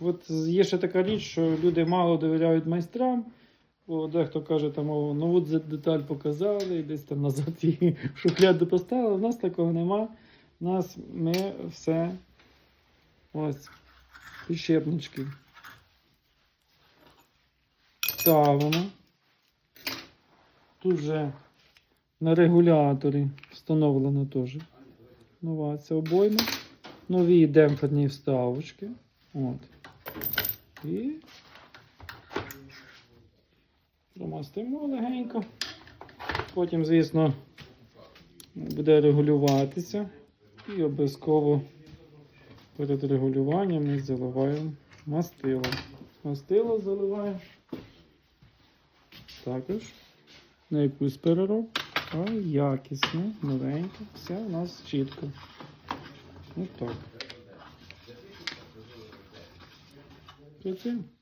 От є ще така річ, що люди мало довіряють майстрам. Бо дехто каже, там о, нову дзе- деталь показали, і десь там назад її шухляду поставили. У нас такого нема. У нас ми все ось підшипнички. Ставимо. Тут вже на регуляторі встановлено теж нова ця обойма. Нові демпферні вставочки. От. І промастимо легенько. Потім, звісно, буде регулюватися. І обов'язково перед регулюванням ми заливаємо мастило. Мастило заливаємо також на якусь переробку, а якісно, новенько. Все у нас чітко. Ось так. Bakın.